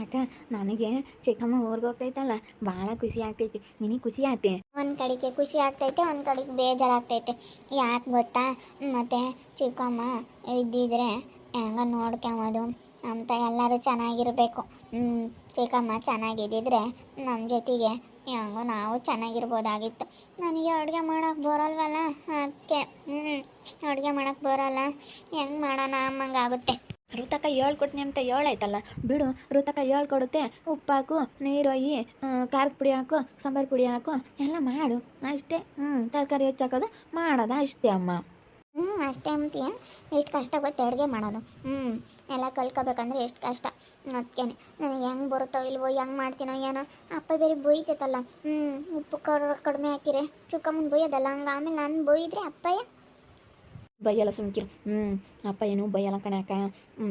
ಅಕ್ಕ ನನಗೆ ಚಿಕ್ಕಮ್ಮ ಊರಿಗೆ ಹೋಗ್ತೈತಲ್ಲ ಭಾಳ ಖುಷಿ ಆಗ್ತೈತಿ. ನಿನಗೆ ಖುಷಿ ಆಯ್ತಿ ಒಂದು ಕಡೆಗೆ ಖುಷಿ ಆಗ್ತೈತೆ, ಒಂದು ಕಡೆಗೆ ಬೇಜಾರಾಗ್ತೈತೆ. ಯಾಕೆ ಗೊತ್ತಾ? ಮತ್ತೆ ಚಿಕ್ಕಮ್ಮ ಇದ್ದಿದ್ರೆ ಹೆಂಗ ನೋಡ್ಕೊಂಬೋದು. ಅಂತ ಎಲ್ಲರೂ ಚೆನ್ನಾಗಿರ್ಬೇಕು. ಚಿಕ್ಕಮ್ಮ ಚೆನ್ನಾಗಿದ್ದಿದ್ರೆ ನಮ್ಮ ಜೊತೆಗೆ ಹೆಂಗೋ ನಾವು ಚೆನ್ನಾಗಿರ್ಬೋದಾಗಿತ್ತು. ನನಗೆ ಅಡುಗೆ ಮಾಡೋಕೆ ಬರಲ್ವಲ್ಲ? ಅದಕ್ಕೆ ಹ್ಞೂ ಅಡುಗೆ ಮಾಡೋಕೆ ಬರಲ್ಲ. ಹೆಂಗೆ ಮಾಡೋಣ? ಅಮ್ಮಂಗಾಗುತ್ತೆ ಋತಕ ಹೇಳ್ಕೊಡ್ತೀನಿ ಅಂತ ಹೇಳಾಯ್ತಲ್ಲ ಬಿಡು, ಋತಕ ಹೇಳ್ಕೊಡುತ್ತೆ ಉಪ್ಪಾಕು ಒಯ್ಯಿ ಖಾರದ ಪುಡಿ ಹಾಕು, ಸಾಂಬಾರು ಪುಡಿ ಹಾಕು, ಎಲ್ಲ ಮಾಡು. ಅಷ್ಟೇ. ಹ್ಞೂ ತರಕಾರಿ ಹೆಚ್ಚಾಕೋದು ಮಾಡೋದು ಅಷ್ಟೇ ಅಮ್ಮ. ಹ್ಞೂ ಅಷ್ಟೇ ಅಂತೀಯ. ಎಷ್ಟು ಕಷ್ಟ ಗೊತ್ತೆ ಅಡುಗೆ ಮಾಡೋದು. ಹ್ಞೂ ಎಲ್ಲ ಕಲ್ಕೋಬೇಕಂದ್ರೆ ಎಷ್ಟು ಕಷ್ಟ. ಅದಕ್ಕೆ ನನಗೆ ಹೆಂಗೆ ಬರುತ್ತೋ ಇಲ್ವೋ, ಹೆಂಗೆ ಮಾಡ್ತೀನೋ ಏನೋ, ಅಪ್ಪ ಬೇರೆ ಬೊಯ್ತೈತಲ್ಲ. ಹ್ಞೂ ಉಪ್ಪು ಕಡಿಮೆ ಹಾಕಿರೆ. ಚುಕ್ಕಮ್ಮನ ಬೊಯ್ಯೋದಲ್ಲ, ಹಂಗೆ ಆಮೇಲೆ ನಾನು ಬೊಯ್ದ್ರೆ ಅಪ್ಪಯ್ಯ ಬೈಯಲ್ಲ ಸುಮ್ಕಿರು. ಹ್ಞೂ ಅಪ್ಪ ಏನು ಬೈಯಲ್ಲ ಕಣಕ್ಕ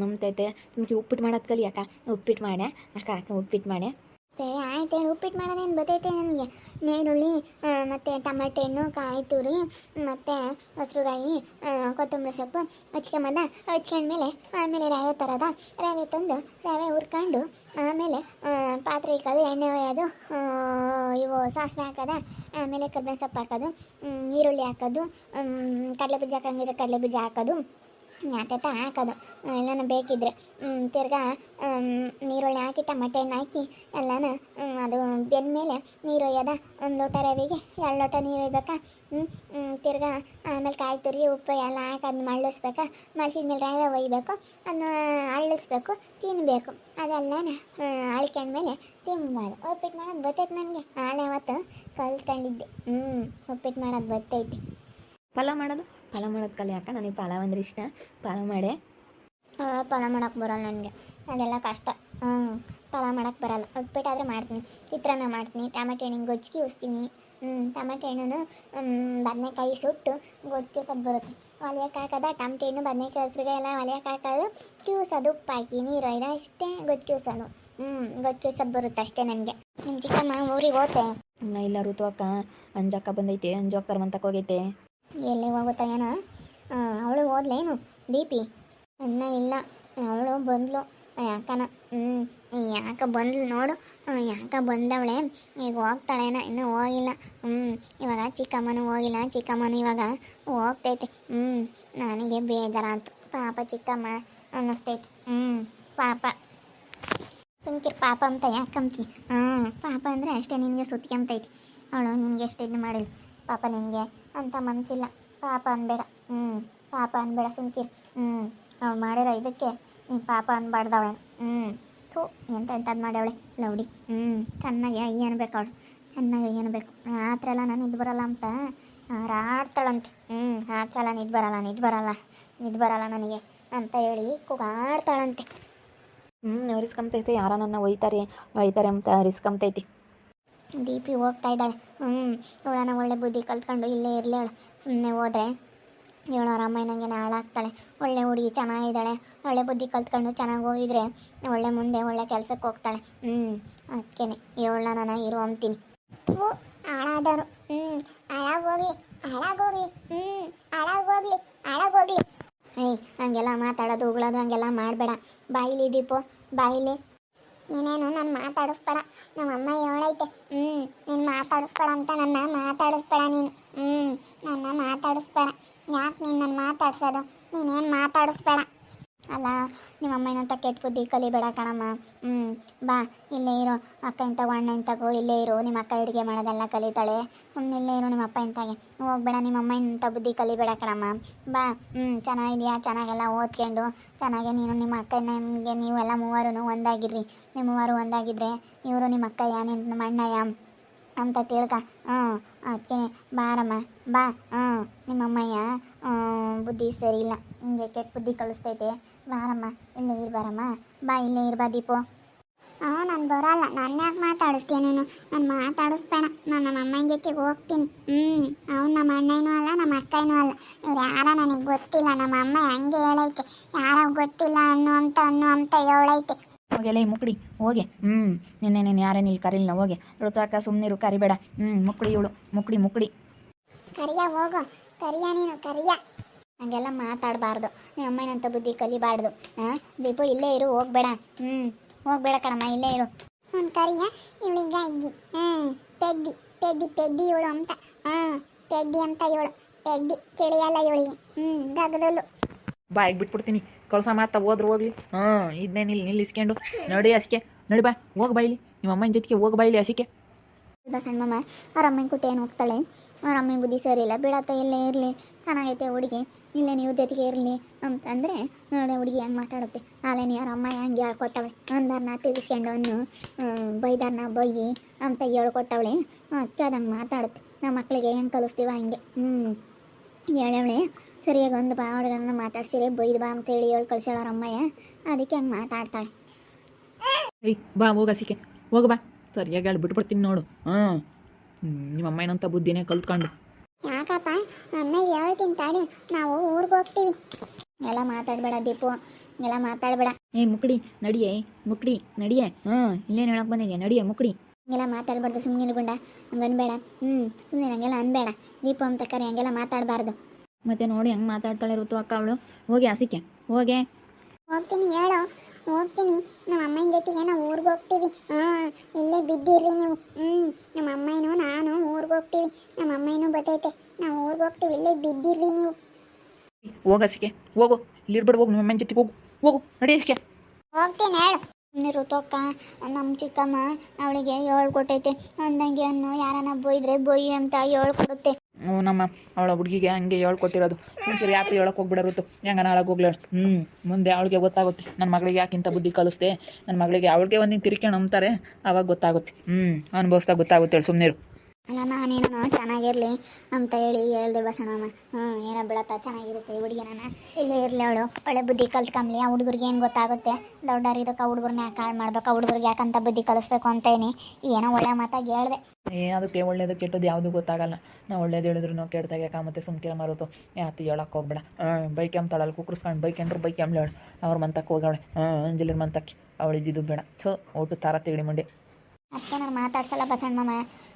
ನಂಬ್ತೈತೆ ಸುಮ್ಕಿ ಉಪ್ಪಿಟ್ಟು ಮಾಡೋದು ಕಲಿಯಕ್ಕ ಉಪ್ಪಿಟ್ಟು ಮಾಡೆ ಅಕ್ಕ ಅಕ್ಕ, ಉಪ್ಪಿಟ್ಟು ಮಾಡೆ ಸರಿ ಆಯ್ತು ಹೇಳಿ, ಉಪ್ಪಿಟ್ಟು ಮಾಡೋದೇನು ಬರ್ತೈತೆ ನನಗೆ? ನೀರುಳ್ಳಿ ಮತ್ತು ಟಮಾಟೆ ಹಣ್ಣು, ಕಾಯಿ ತುರಿ, ಮತ್ತು ಹಸ್ರುಗಾಯಿ ರಾಯಿ ಕೊತ್ತಂಬರಿ ಸೊಪ್ಪು ಹಚ್ಕೊಂಬಂದ ಹಚ್ಕೊಂಡ್ಮೇಲೆ ಆಮೇಲೆ ರವೆ ತರೋದ ರವೆ ತಂದು ರವೆ ಹುರ್ಕೊಂಡು, ಆಮೇಲೆ ಪಾತ್ರೆ ಇಕ್ಕೋದು, ಎಣ್ಣೆ ಒಯ್ಯೋದು ಇವು ಸಾಸಿವೆ ಹಾಕೋದ, ಆಮೇಲೆ ಕರ್ಬೇವಿನ ಸೊಪ್ಪು ಹಾಕೋದು ಈರುಳ್ಳಿ ಹಾಕೋದು ಕಡಲೆ ಬೀಜ ಹಾಕಂಗಿದ್ರೆ ಕಡಲೆ ಬೀಜ ಹಾಕೋದು ಯಾತತ ಹಾಕೋದು. ಎಲ್ಲನೂ ಬೇಕಿದ್ರೆ. ತಿರ್ಗಾ ನೀರುಳ್ಳಿ ಹಾಕಿ, ಟಮಟೆ ಹಣ್ಣು ಹಾಕಿ, ಎಲ್ಲನ ಅದು ಬೆಂದಮೇಲೆ ನೀರು ಒಯ್ಯೋದ ಒಂದು ಲೋಟ ರವೆಗೆ ಎರಡು ಲೋಟ ನೀರು ಒಯ್ಬೇಕಾ ತಿರ್ಗಾ ಆಮೇಲೆ ಕಾಯಿ ತುರಿ, ಉಪ್ಪು ಎಲ್ಲ ಹಾಕಿ ಅದನ್ನ ಮಳ್ಳಿಸ್ಬೇಕಾ? ಮಳ್ಸಿದ್ಮೇಲೆ ರವೆ ಒಯ್ಬೇಕು. ಅದನ್ನ ಅಳ್ಳಿಸ್ಬೇಕು ತಿನ್ನಬೇಕು ಅದೆಲ್ಲನ ಅಳ್ಕೊಂಡ್ಮೇಲೆ ತಿನ್ಬಾರ್ದು. ಉಪ್ಪಿಟ್ಟು ಮಾಡೋದು ಬರ್ತೈತೆ ನನಗೆ. ಆಳೆ ಅವತ್ತು ಕಲ್ತ್ಕೊಂಡಿದ್ದೆ. ಹ್ಞೂ ಉಪ್ಪಿಟ್ಟು ಮಾಡೋದು ಬರ್ತೈತೆ ಪಲಾವ್ ಮಾಡೋದು? ಪಲಾವ್ ಮಾಡೋದು ಕಲಿಯಕ್ಕ, ನನಗೆ ಪಲಾವ್ ಅಂದ್ರೆ ಇಷ್ಟ. ಪಲಾವ್ ಮಾಡೆ. ಪಲಾವ್ ಮಾಡೋಕೆ ಬರಲ್ಲ ನನಗೆ. ಅದೆಲ್ಲ ಕಷ್ಟ. ಹ್ಞೂ ಪಲಾವ್ ಮಾಡೋಕೆ ಬರಲ್ಲ. ಉಪ್ಪಿಟ್ಟಾದರೆ ಮಾಡ್ತೀನಿ. ಚಿತ್ರಾನ್ನ ಮಾಡ್ತೀನಿ. ಟಮಾಟೆ ಹಣ್ಣಿನ ಗೊಜ್ಜಿಗೆ ಉಸ್ತೀನಿ. ಹ್ಞೂ ಟಮಾಟೆ ಹಣ್ಣು ಬದನೆಕಾಯಿ ಸುಟ್ಟು ಗೊಜ್ಜು ಸದ್ ಬರುತ್ತೆ. ಒಲೆಯಕ್ಕೆ ಹಾಕೋದ, ಟಮಾಟೆ ಹಣ್ಣು, ಬದನೆಕಾಯಿ ಹಸ್ರಿಗೆ ಎಲ್ಲ ಒಲೆಯಕ್ಕೆ ಹಾಕೋದು ಕ್ಯೂಸೋದು ಉಪ್ಪು ಹಾಕಿ ನೀರು ಅಷ್ಟೇ ಗೊಜ್ಜು ಕ್ಯೂಸೋದು ಹ್ಞೂ ಗೊಜ್ಜು ಕ್ಯೂಸೋದು ಬರುತ್ತೆ ಅಷ್ಟೇ ನನಗೆ. ನಿಮ್ಮ ಚಿಕ್ಕಮ್ಮ ಊರಿಗೆ ಹೋತೆ ಇಲ್ಲ ಋತು ಅಕ್ಕ ಅಂಜಕ್ಕ ಬಂದೈತೆ. ಅಂಜು ಅಕ್ಕರ್ ಮಂತಕ್ಕೆ ಹೋಗೈತೆ. ಎಲ್ಲಿ ಹೋಗುತ್ತಾ ಏನೋ? ಅವಳು ಹೋದ್ಲೇನು ದೀಪಿ ಅನ್ನ ಇಲ್ಲ. ಅವಳು ಬಂದ್ಲು. ಯಾಕನ? ಹ್ಞೂ ಯಾಕೆ ಬಂದ್ಲು ನೋಡು. ಯಾಕೆ ಬಂದವಳೆ? ಈಗ ಹೋಗ್ತಾಳೇನ ಇನ್ನೂ ಹೋಗಿಲ್ಲ. ಹ್ಞೂ ಇವಾಗ ಚಿಕ್ಕಮ್ಮನೂ ಹೋಗಿಲ್ಲ. ಚಿಕ್ಕಮ್ಮನೂ ಇವಾಗ ಹೋಗ್ತೈತೆ. ಹ್ಞೂ ನನಗೆ ಬೇಜಾರಾಯ್ತು. ಪಾಪ ಚಿಕ್ಕಮ್ಮ ಅನ್ನಿಸ್ತೈತಿ. ಹ್ಞೂ ಪಾಪ. ಸುಮ್ಕಿರ್ ಪಾಪ ಅಂತ ಯಾಕಂತಿ? ಹ್ಞೂ ಪಾಪ ಅಂದರೆ ಅಷ್ಟೇ ನಿನಗೆ ಸುತ್ಕೊಂಬ್ತೈತಿ ಅವಳು ನಿನಗೆ ಎಷ್ಟು ಇದು ಮಾಡಿಲ್ಲ ಪಾಪ ನಿನಗೆ ಅಂತ ಮನಸ್ಸಿಲ್ಲ ಪಾಪ ಅನ್ಬೇಡ. ಹ್ಞೂ ಪಾಪ ಅನ್ಬೇಡ ಸುಮ್ಕಿರ್. ಹ್ಞೂ ಅವಳು ಮಾಡಿರೋ ಇದಕ್ಕೆ ನೀನು ಪಾಪ ಅನ್ಬಾರ್ದವಳೆ. ಹ್ಞೂ ಥೂ, ಎಂತ ಎಂಥದ್ದು ಮಾಡ್ಯವಳೆ? ಲೌಡಿ. ಹ್ಞೂ ಚೆನ್ನಾಗಿ ಅಯ್ಯ ಅನ್ಬೇಕು ಅವಳು. ಚೆನ್ನಾಗಿ ಅಯ್ಯ ಅನ್ಬೇಕು. ರಾತ್ರಿ ಎಲ್ಲ ನಾನು ಇದು ಬರಲ್ಲ ಅಂತ ರಾಡ್ತಾಳಂತೆ ಹ್ಞೂ ರಾತ್ರಿ ಎಲ್ಲ ನಿದ್ದು ಬರಲ್ಲ ನಿದ್ದು ಬರಲ್ಲ ನಿದ್ದು ಬರಲ್ಲ ನನಗೆ ಅಂತ ಹೇಳಿ ಕೂಗಾಡ್ತಾಳಂತೆ. ಹ್ಞೂ ರಿಸ್ಕಂತೈತೆ ಯಾರೋ ನನ್ನ ಒಯ್ತಾರೆ ಒಯ್ತಾರೆ ಅಂತ ರಿಸ್ಕಂತೈತಿ ದೀಪಿ ಹೋಗ್ತಾ ಇದ್ದಾಳೆ. ಹ್ಞೂ ಇವಳನ್ನ ಒಳ್ಳೆ ಬುದ್ಧಿ ಕಲ್ತ್ಕೊಂಡು ಇಲ್ಲೇ ಇರಲಿ ಅವಳು. ಸುಮ್ಮನೆ ಹೋದ್ರೆ ಇವಳು ರಾಮಾಯಣಂಗೆ ಹಾಳಾಗ್ತಾಳೆ ಒಳ್ಳೆ ಹುಡುಗಿ ಚೆನ್ನಾಗಿದ್ದಾಳೆ. ಒಳ್ಳೆ ಬುದ್ಧಿ ಕಲ್ತ್ಕೊಂಡು ಚೆನ್ನಾಗಿ ಹೋಗಿದ್ರೆ ಒಳ್ಳೆ ಮುಂದೆ ಒಳ್ಳೆ ಕೆಲ್ಸಕ್ಕೆ ಹೋಗ್ತಾಳೆ. ಹ್ಞೂ ಅದಕ್ಕೇನೆ ಇವಳನ್ನ ನಾನು ಇರು ಅಂತೀನಿ. ಹಾಳಾದರು ಹ್ಞೂ ಹಾಳಾಗೋಗಿ ಹಾಳಾಗೋಗಿ ಹ್ಞೂ ಹಾಳಾಗೋಗ್ಲಿ ಹಾಳಾಗೋಗ್ಲಿ ಏಯ್, ಹಂಗೆಲ್ಲ ಮಾತಾಡೋದು, ಉಗಳೋದು ಹಂಗೆಲ್ಲ ಮಾಡಬೇಡ. ಬಾಯಿಲಿ ದೀಪು, ಬಾಯಿಲಿ. ನೀನೇನು ನಾನು ಮಾತಾಡಿಸ್ಬೇಡ. ನಮ್ಮ ಅಮ್ಮ ಹೇಳೈತೆ ಹ್ಞೂ ನೀನು ಮಾತಾಡಿಸ್ಬೇಡ ಅಂತ ನನ್ನ ಮಾತಾಡಿಸ್ಬೇಡ ನೀನು. ಹ್ಞೂ ನನ್ನ ಮಾತಾಡಿಸ್ಬೇಡ. ಯಾಕೆ ನೀನು ನನ್ನ ಮಾತಾಡ್ಸೋದು? ನೀನೇನು ಮಾತಾಡಿಸ್ಬೇಡ? ಅಲ್ಲ, ನಿಮ್ಮ ಅಮ್ಮನಂತ ಕೆಟ್ಟ ಬುದ್ಧಿ ಕಲಿಬೇಡ ಕಣಮ್ಮ. ಹ್ಞೂ ಬಾ, ಇಲ್ಲೇ ಇರು. ಅಕ್ಕ ಇಂತಗೋ ಅಣ್ಣ ಇಂತಗೋ ಇಲ್ಲೇ ಇರು. ನಿಮ್ಮ ಅಕ್ಕ ಅಡುಗೆ ಮಾಡೋದೆಲ್ಲ ಕಲಿತಾಳೆ. ಇಲ್ಲೇ ಇರು ನಿಮ್ಮ ಅಪ್ಪ ಇಂತಾಗೆ ಹೋಗ್ಬೇಡ, ನಿಮ್ಮ ಅಮ್ಮ ಬುದ್ಧಿ ಕಲಿಬೇಡ ಕಣಮ್ಮ. ಬಾ ಹ್ಞೂ ಚೆನ್ನಾಗಿದೆಯಾ? ಚೆನ್ನಾಗೆಲ್ಲ ಓದ್ಕೊಂಡು, ಚೆನ್ನಾಗೆ ನೀನು ನಿಮ್ಮ ಅಕ್ಕ ನಿಮಗೆ ನೀವೆಲ್ಲ ಮೂವರು ಒಂದಾಗಿರ್ರಿ. ನಿಮ್ಮ ಮೂವರು ಒಂದಾಗಿದ್ರೆ ಇವರು ನಿಮ್ಮ ಅಕ್ಕಯ್ಯ ನಿಮ್ಮ ಅಣ್ಣಯ್ಯ ಅಂತ ತಿಳ್ಕ, ಹ್ಞೂ ಅದಕ್ಕೆ ಬಾರಮ್ಮ, ಬಾ, ಹ್ಞೂ ನಿಮ್ಮ ಅಮ್ಮಯ್ಯ ಬುದ್ಧಿ ಸರಿ ಇಲ್ಲ, ಹಿಂಗೆ ಕೆಟ್ಟ ಬುದ್ಧಿ ಕಲಿಸ್ತೈತೆ, ಬಾರಮ್ಮ, ಇಲ್ಲೇ ಇರ್, ಬಾರಮ್ಮ, ಬಾ, ಇಲ್ಲೇ ಇರ್ಬಾ ದೀಪು. ಹಾಂ ನಾನು ಬರಲ್ಲ, ನಾನು ಯಾಕೆ ಮಾತಾಡಿಸ್ತೀನಿ ನೀನು? ನಾನು ಮಾತಾಡಿಸ್ಬೇಡ, ನಾನು ನಮ್ಮ ಅಮ್ಮನ ಜೊತೆಗೆ ಹೋಗ್ತೀನಿ. ಹ್ಞೂ, ಅವ್ನು ನಮ್ಮ ಅಣ್ಣನೂ ಅಲ್ಲ, ನಮ್ಮ ಅಕ್ಕನೂ ಅಲ್ಲ, ಇವ್ರು ಯಾರ ನನಗೆ ಗೊತ್ತಿಲ್ಲ, ನಮ್ಮ ಅಮ್ಮ ಹಂಗೆ ಹೇಳೈತೆ, ಯಾರೋ ಗೊತ್ತಿಲ್ಲ ಅನ್ನೋ ಅಂತ ಅನ್ನೋ ಅಂತ ಹೇಳೈತೆ. ಹೋಗೆಲ್ಲ ಈ ಮುಕ್ಡಿ ಹೋಗಿ. ಹ್ಞೂ ನಿನ್ನೆ ನೀನು ಯಾರೇನು ಇಲ್ಲಿ ಕರಿಲ್ಲ ಹೋಗಿ. ಋತು ಅಕ್ಕ ಸುಮ್ಮನಿರು ಕರಿಬೇಡ. ಹ್ಞೂ ಮುಕ್ಡಿ ಇವಳು ಮುಕ್ಡಿ ಮುಕ್ಡಿ. ಕರಿಯ ಹೋಗು. ಕರಿಯ ನೀನು ಕರಿಯ. ಹಂಗೆಲ್ಲ ಮಾತಾಡಬಾರ್ದು. ನಿಮ್ಮ ಅಮ್ಮನಂತ ಬುದ್ಧಿ ಕಲಿಬಾರ್ದು. ಹಾಂ ದೀಪು ಇಲ್ಲೇ ಇರು ಹೋಗ್ಬೇಡ. ಹ್ಞೂ ಹೋಗ್ಬೇಡ ಕಣಮ್ಮ ಇಲ್ಲೇ ಇರು. ಒಂದು ಕರಿಯ. ಇವಳಿಗ ಅಜ್ಜಿ. ಹ್ಮ್ ಪೆದ್ದಿ ಪೆದ್ದಿ ಪೆದ್ದಿ ಇವಳು ಅಂತ. ಹಾಂ ಪೆದ್ದಿ ಅಂತ ಇವಳು. ಪೆದ್ದಿ ತಿಳಿಯಲ್ಲ ಇವಳಿಗೆ. ಹ್ಞೂ ಗಗದಲ್ಲು ಬಾಯಿಗೆ ಬಿಟ್ಬಿಡ್ತೀನಿ. ಕಳ್ಸ ಮಾತಾ, ಹೋದ್ರು ಹೋಗ್ಲಿ. ಹಾ ಇದನ್ನೇ ನಿಲ್ಲಿ ನಿಲ್ಲಿಸ್ಕೊಂಡು. ನೋಡಿ ಅಸಿಕೆ ನೋಡಿ ಬಾ, ಹೋಗಿ ಬಾಯ್ಲಿ ನಿಮ್ಮ ಅಮ್ಮನ ಜೊತೆಗೆ ಹೋಗಿ ಬಾಯ್ಲಿ ಅಸಿಕೆ ಮಮ್ಮ ಅವ್ರ ಅಮ್ಮನ ಕುಟ್ಟಿ ಏನು ಹೋಗ್ತಾಳೆ? ಅವ್ರ ಅಮ್ಮನ ಬುದ್ಧಿ ಸರಿ ಇಲ್ಲ. ಬಿಡತ್ತ ಇಲ್ಲೇ ಇರಲಿ. ಚೆನ್ನಾಗೈತೆ ಹುಡುಗಿ. ಇಲ್ಲೇ ನೀವು ಜೊತೆಗೆ ಇರಲಿ ಅಂತಂದರೆ ನೋಡಿ ಹುಡುಗಿ ಹೆಂಗೆ ಮಾತಾಡುತ್ತೆ. ಆಲೇನಿ ಅವ್ರ ಅಮ್ಮ ಹೆಂಗೆ ಹೇಳ್ಕೊಟ್ಟವಳೆ. ಅಂದಾರನ್ನ ತಿಳಿಸ್ಕೊಂಡು ಅನ್ನು ಬೈದಾರನ್ನ ಬೈಯಿ ಅಂತ ಹೇಳ್ಕೊಟ್ಟವಳೆ. ಅದಂಗೆ ಮಾತಾಡುತ್ತೆ. ನಮ್ಮ ಮಕ್ಕಳಿಗೆ ಹೆಂಗೆ ಕಲಿಸ್ತೀವ ಹಂಗೆ. ಹ್ಞೂ ಹೇಳವಳೆ ಸರಿಯಾಗಿ ಒಂದು ಬಾ ಹುಡುಗನ ಮಾತಾಡ್ಸಿರಿ ಬೈದು ಬಾ ಅಂತೇಳಿ ಹೇಳಿ ಕಳ್ಸ್ಯಾಳ ಅಮ್ಮಯ್ಯ ಅದಕ್ಕೆ ಹಂಗೆ ಮಾತಾಡ್ತಾಳೆ. ಏಯ್ ಬಾ ಹೋಗ ಸಿಕೆ ಹೋಗ ಬಾ. ಸರಿಯಾಗಿ ಹೇಳಿ ಬಿಟ್ಬಿಡ್ತೀನಿ ನೋಡು. ಹಾಂ ನಿಮ್ಮ ಅಮ್ಮ ಏನಂತ ಬುದ್ಧಿನೇ ಕಲ್ತ್ಕೊಂಡು. ಯಾಕಪ್ಪ? ಅಮ್ಮ ಹೇಳ್ತೀನಿ ತಾಡಿ ನಾವು ಊರಿಗೆ ಹೋಗ್ತೀವಿ. ಎಲ್ಲ ಮಾತಾಡಬೇಡ ದೀಪು. ಎಲ್ಲ ಮಾತಾಡಬೇಡ. ಏ ಮುಕ್ಡಿ ನಡಿಯೇ. ಮುಕ್ಡಿ ನಡಿಯೇ. ಹಾಂ ಇಲ್ಲೇನು ಹೇಳಕ್ ಬಂದಿದ್ಯಾ? ನಡಿಯೇ ಮುಕ್ಡಿ. ಹಂಗೆಲ್ಲ ಮಾತಾಡಬಾರ್ದು ಸುಮ್ಮನೆ ಗುಂಡ. ಹಂಗೆ ಅನ್ಬೇಡ ಹ್ಞೂ ಸುಮ್ಮನೆ ಹಂಗೆಲ್ಲ ಅನ್ಬೇಡ. ದೀಪು ಅಂತ ಕರೆ ಹಂಗೆಲ್ಲ ಮಾತಾಡಬಾರ್ದು. ಮತ್ತೆ ನೋಡಿ ಹೆಂಗೆ ಮಾತಾಡ್ತಾಳೆ ಋತು ಅಕ್ಕ ಅವಳು. ಹೋಗಿ ಹಸಿಕೆ ಹೋಗೆ. ಹೋಗ್ತೀನಿ ಹೇಳು. ಹೋಗ್ತೀನಿ. ನಮ್ಮ ಅಮ್ಮನ ಜೊತೆಗೆ ನಾವು ಊರಿಗೆ ಹೋಗ್ತೀವಿ. ಹಾಂ ಇಲ್ಲೇ ಬಿದ್ದಿರ್ರಿ ನೀವು. ಹ್ಞೂ ನಮ್ಮ ಅಮ್ಮನೂ ನಾನು ಊರಿಗೆ ಹೋಗ್ತೀವಿ. ನಮ್ಮ ಅಮ್ಮನೂ ಬರ್ತೈತೆ ನಾವು ಊರಿಗೆ ಹೋಗ್ತೀವಿ. ಇಲ್ಲೇ ಬಿದ್ದಿರ್ರಿ ನೀವು. ಹೋಗ ಹಸಿಕೆ ಹೋಗು. ಇಲ್ಲಿರ್ಬೇಡ ಹೋಗು. ನಿಮ್ಮ ಅಮ್ಮನ ಜೊತೆಗೆ ಹೋಗು. ಹೋಗು. ನಡಿ ಹಸಿಕೆ ಹೋಗ್ತೀನಿ ಹೇಳು. ಋತುಕ್ಕ ನಮ್ಮ ಚಿಕ್ಕಮ್ಮ ಅವಳಿಗೆ ಹೇಳ್ಕೊಟ್ಟೈತೆ. ಅಂದಂಗೆ ಅನ್ನು ಯಾರನ್ನ ಬೊಯ್ದ್ರೆ ಬೊಯ್ಯಿ ಅಂತ ಹೇಳ್ಕೊಡುತ್ತೆ. ನಮ್ಮ ಅವಳ ಹುಡುಗಿಗೆ ಹಂಗೆ ಹೇಳ್ಕೊಟ್ಟಿರೋದು. ಹುಡುಗಿರು ಯಾಕೆ ಹೇಳಕ್ಕೆ ಹೋಗ್ಬಿಡೋರುತ್ತು ಹೆಂಗ ನಾಳಗೆ ಹೋಗ್ಲಿ ಹ್ಞೂ, ಮುಂದೆ ಅವಳಿಗೆ ಗೊತ್ತಾಗುತ್ತೆ. ನನ್ನ ಮಗಳಿಗೆ ಯಾಕಿಂತ ಬುದ್ಧಿ ಕಲಿಸ್ದೆ? ನನ್ನ ಮಗಳಿಗೆ ಅವಳಿಗೆ ಒಂದಿನ ತಿರ್ಕೊಂಡು ನಂಬ್ತಾರೆ. ಅವಾಗ ಗೊತ್ತಾಗುತ್ತೆ. ಹ್ಞೂ, ಅನುಭವಿಸ್ದಾಗ ಗೊತ್ತಾಗುತ್ತೆ ಹೇಳಿ ಸುಮ್ಮನೆ ಅಲ್ಲ ನಾನೇನು ಚೆನ್ನಾಗಿರಲಿ ಅಂತ ಹೇಳಿ ಹೇಳ್ದೆ ಬಸಣ್ಣಮ್ಮ ಹ್ಞೂ ಏನೋ ಬಿಡತ್ತ ಚೆನ್ನಾಗಿರುತ್ತೆ ಹುಡುಗಿನ ಇಲ್ಲೇ ಇರಲಿ ಅವಳು. ಒಳ್ಳೆ ಬುದ್ಧಿ ಕಲ್ತ್ಕೊಂಬ್ಲಿ. ಆ ಹುಡುಗರಿಗೆ ಏನು ಗೊತ್ತಾಗುತ್ತೆ? ದೊಡ್ಡರಿದ್ದಕ್ಕೆ ಆ ಹುಡುಗರನ್ನ ಯಾಕೆ ಹಾಳು ಮಾಡ್ಬೇಕು? ಆ ಹುಡುಗರಿಗೆ ಯಾಕಂತ ಬುದ್ಧಿ ಕಲಿಸ್ಬೇಕು ಅಂತ ಏನಿ ಏನೋ ಒಳ್ಳೆ ಮಾತಾಗಿ ಹೇಳ್ದೆ. ಏನದಕ್ಕೆ ಅದಕ್ಕೆ ಒಳ್ಳೇದು ಕೆಟ್ಟದ್ದು ಯಾವುದು ಗೊತ್ತಾಗಲ್ಲ. ನಾವು ಒಳ್ಳೇದು ಹೇಳಿದ್ರು ನಾವು ಯಾಕೆ ಮತ್ತೆ ಸುಮ್ಕಿರ ಮಾರುತ್ತು ಯಾತು ಹೇಳಕ್ಕೆ ಹೋಗ್ಬೇಡ. ಹ್ಞೂ ಬೈಕ್ ಎಂತಾಳಲ್ಲಿ ಕುಕ್ಕರ್ಸ್ಕೊಂಡು ಬೈಕ್ ಎಂಟ್ರು ಬೈಕ್ ಹೇಳು ಅವ್ರ ಮಂತಕ್ಕೆ ಹೋಗವಳೆ ಹ್ಞೂ ಅಂಜಲಿರ ಮಂತಕ್ಕೆ ಅವಳು ಇದ್ದಿದ್ದು ಬೇಡ. ಥೂ ಒಟ್ಟು ತಾರ ತಿಳಿ ಮಂಡಿ. ಅದಕ್ಕೆ ನಾನು ಮಾತಾಡ್ಸಲ್ಲ ಬಸಣ್ಣಮ್ಮ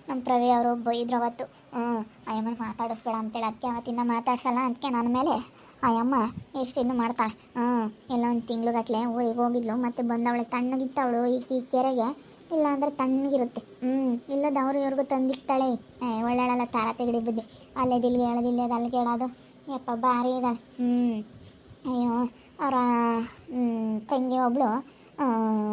ನಮ್ಮ ಪ್ರವಿ ಅವರು ಬೈದ್ರು ಅವತ್ತು. ಹ್ಞೂ ಅಯ್ಯಮ್ಮನ ಮಾತಾಡಿಸ್ಬೇಡ ಅಂತೇಳಿ. ಅದಕ್ಕೆ ಅವತ್ತಿಂದ ಮಾತಾಡ್ಸಲ್ಲ ಅದಕ್ಕೆ ನನ್ನ ಮೇಲೆ ಅಯ್ಯಮ್ಮ ಎಷ್ಟಿಂದು ಮಾಡ್ತಾಳೆ. ಹ್ಞೂ ಎಲ್ಲ ಒಂದು ತಿಂಗ್ಳುಗಟ್ಲೆ ಊರಿಗೆ ಹೋಗಿದ್ಲು. ಮತ್ತು ಬಂದವಳೆ ತಣ್ಣಗಿತ್ತವಳು ಈಗ ಈ ಕೆರೆಗೆ ಇಲ್ಲ ಅಂದರೆ ತಣ್ಣಗಿರುತ್ತೆ. ಹ್ಞೂ ಇಲ್ಲದ ಅವರು ಇವ್ರಿಗೂ ತಂದಿಕ್ತಾಳೆ ಒಳ್ಳೆಯಲ್ಲ ತಾರ ತೆಗಡಿ ಬುದ್ಧಿ ಅಲ್ಲೇದಿಲ್ವಿ ಹೇಳೋದಿಲ್ಲ ಅದು ಅಲ್ಲಿಗೆ ಹೇಳೋದು. ಯಪ್ಪ, ಭಾರಿ ಇದ್ದಾಳೆ. ಹ್ಞೂ ಅಯ್ಯೋ, ಅವರ ತಂಗಿ ಒಬ್ಬಳು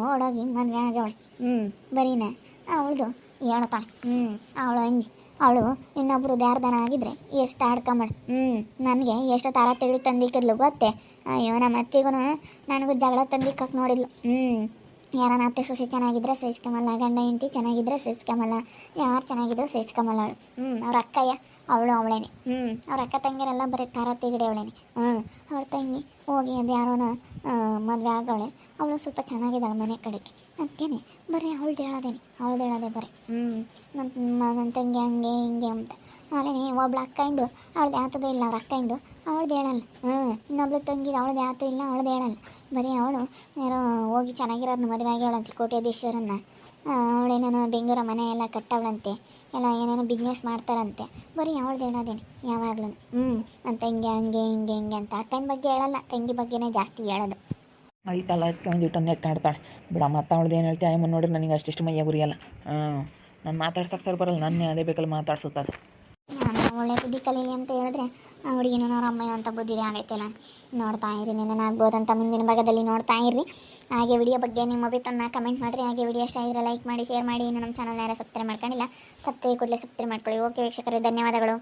ಓಡೋಗಿ ಮದುವೆ ಆಗ್ಯವಳೆ ಹ್ಞೂ ಬರೀನೆ. ಅವಳದು ಹೇಳ್ತಾಳೆ ಹ್ಞೂ ಅವಳು ಅಂಜಿ ಅವಳು ಇನ್ನೊಬ್ರು ದ್ಯಾರ್ದನ ಆಗಿದ್ರೆ ಎಷ್ಟು ಆಡ್ಕೊಂಬಾಳೆ. ಹ್ಞೂ ನನಗೆ ಎಷ್ಟು ತಾರ ತೆಗಿ ತಂದಿಕ್ಕಿದ್ಲು ಗೊತ್ತೆ? ಅಯ್ಯೋ ನಮ್ಮ ಅತ್ತಿಗೂ ನನಗೂ ಜಗಳ ತಂದಿಕ್ಕಕ್ಕೆ ನೋಡಿದ್ಲು. ಹ್ಞೂ ಯಾರನ್ನ ಅತ್ತೆ ಸೊಸೆ ಚೆನ್ನಾಗಿದ್ರೆ ಸಹಿಸ್ಕೊಂಬಲ್ಲ ಗಂಡ ಹೆಂಡತಿ ಚೆನ್ನಾಗಿದ್ರೆ ಸಹಿಸ್ಕೊಂಬಲ್ಲ ಯಾರು ಚೆನ್ನಾಗಿದ್ರು ಸಹಿಸ್ಕೊಂಬಲ್ಲ ಅವಳು. ಹ್ಞೂ ಅವ್ರ ಅಕ್ಕಯ್ಯ ಅವಳು ಅವಳೇನೆ. ಹ್ಞೂ ಅವ್ರ ಅಕ್ಕ ತಂಗಿರೆಲ್ಲ ಬರೀ ತಾರ ತೆಗಿಡೆ ಅವಳೇನೆ. ಹ್ಞೂ ಅವ್ರ ತಂಗಿ ಹೋಗಿ ಅದು ಯಾರೋನ ಮದುವೆ ಆಗವಳೆ ಅವಳು ಸ್ವಲ್ಪ ಚೆನ್ನಾಗಿದ್ದಾಳೆ ಮನೆ ಕಡೆಗೆ. ಅದಕ್ಕೇನೆ ಬರೀ ಅವಳು ಹೇಳೋದೇನೆ ಅವಳು ಹೇಳೋದೇ ಬರೀ. ಹ್ಞೂ ನನ್ನ ನನ್ನ ತಂಗಿ ಹಂಗೆ ಹಿಂಗೆ ಅಂತ. ಅಲ್ಲೇನೆ ಒಬ್ಳು ಅಕ್ಕ ಇಂದು ಅವಳ್ದು ಯಾತದು ಇಲ್ಲ ಅವ್ರ ಅಕ್ಕ ಇಂದು ಅವಳ್ದು ಹೇಳಲ್ಲ ಹ್ಞೂ ಇನ್ನೊಬ್ಳು ತಂಗಿದ ಅವಳದ್ದು ಯಾತು ಇಲ್ಲ ಅವಳದ್ದು ಹೇಳಲ್ಲ ಬರೀ ಅವಳು ಯಾರೋ ಹೋಗಿ ಚೆನ್ನಾಗಿರೋದು ಮದುವೆ ಆಗ್ಯಾವಳಂತೆ ಕೋಟ್ಯಾಧೀಶ್ವರನ್ನ. ಅವಳೇನೇನೋ ಬೆಂಗಳೂರ ಮನೆ ಎಲ್ಲ ಕಟ್ಟವಳಂತೆ. ಎಲ್ಲ ಏನೇನೋ ಬಿಸ್ನೆಸ್ ಮಾಡ್ತಾರಂತೆ ಬರೀ ಅವಳದ್ದು ಹೇಳೋದೇನೆ ಯಾವಾಗ್ಲೂ ಹ್ಞೂ ನನ್ನ ತಂಗಿ ಹಂಗೆ, ಹಿಂಗೆ ಹಿಂಗೆ ಅಂತ. ಅಕ್ಕನ ಬಗ್ಗೆ ಹೇಳಲ್ಲ, ತಂಗಿ ಬಗ್ಗೆನೇ ಜಾಸ್ತಿ ಹೇಳೋದು. ಐತಲ್ಲ ಅದಕ್ಕೆ ಒಂದು ಇಟ್ಟು ನೆಕ್ಕಾಡ್ತಾಳೆ ಬಿಡ ಮತ್ತೆ ಅವಳದ್ದು ಏನು ಹೇಳ್ತೀವಿ ಅಯ್ಯಮ್ಮ ನೋಡಿರಿ, ನನಗೆ ಅಷ್ಟಿಷ್ಟು ಮೈಯ ಗುರಿಯಲ್ಲ ಹಾಂ ನಾನು ಮಾತಾಡ್ಸಕ್ಕೆ ಸರ್ ಬರಲ್ಲ, ನನ್ನ ಅದೇ ಬೇಕಲ್ಲ ಮಾತಾಡ್ಸುತ್ತದೆ ನಾನು ಒಳ್ಳೆ ಬುದ್ಧಿ ಕಲೀಲಿ ಅಂತ ಹೇಳಿದ್ರೆ, ಆ ಹುಡುಗಿನ ಅವ್ರ ಅಮ್ಮ ಅಂತ ಬುದ್ಧಿದೆ ನಾನು ನೋಡ್ತಾ ಇರಿ ಅಂತ ಮುಂದಿನ ಭಾಗದಲ್ಲಿ ನೋಡ್ತಾ ಇರ್ರಿ ಹಾಗೆ ವಿಡಿಯೋ ಬಗ್ಗೆ ನಿಮ್ಮ ಅಭಿಪ್ರಾಯನ ಕಮೆಂಟ್ ಮಾಡಿರಿ. ಹಾಗೆ ವಿಡಿಯೋ ಇಷ್ಟ ಆಗಿದ್ರೆ ಲೈಕ್ ಮಾಡಿ ಶೇರ್ ಮಾಡಿ. ಇನ್ನು ನಮ್ಮ ಚಾನಲ್ ಯಾರು ಸಬ್ಸ್ಕ್ರೈಬ್ ಮಾಡ್ಕೊಂಡಿಲ್ಲ ಸಬ್ಸ್ಕ್ರೈಬ್ ಕೂಡಲೇ ಸಬ್ಸ್ಕ್ರೈಬ್ ಮಾಡ್ಕೊಳ್ಳಿ. ಓಕೆ ವೀಕ್ಷಕರೇ, ಧನ್ಯವಾದಗಳು.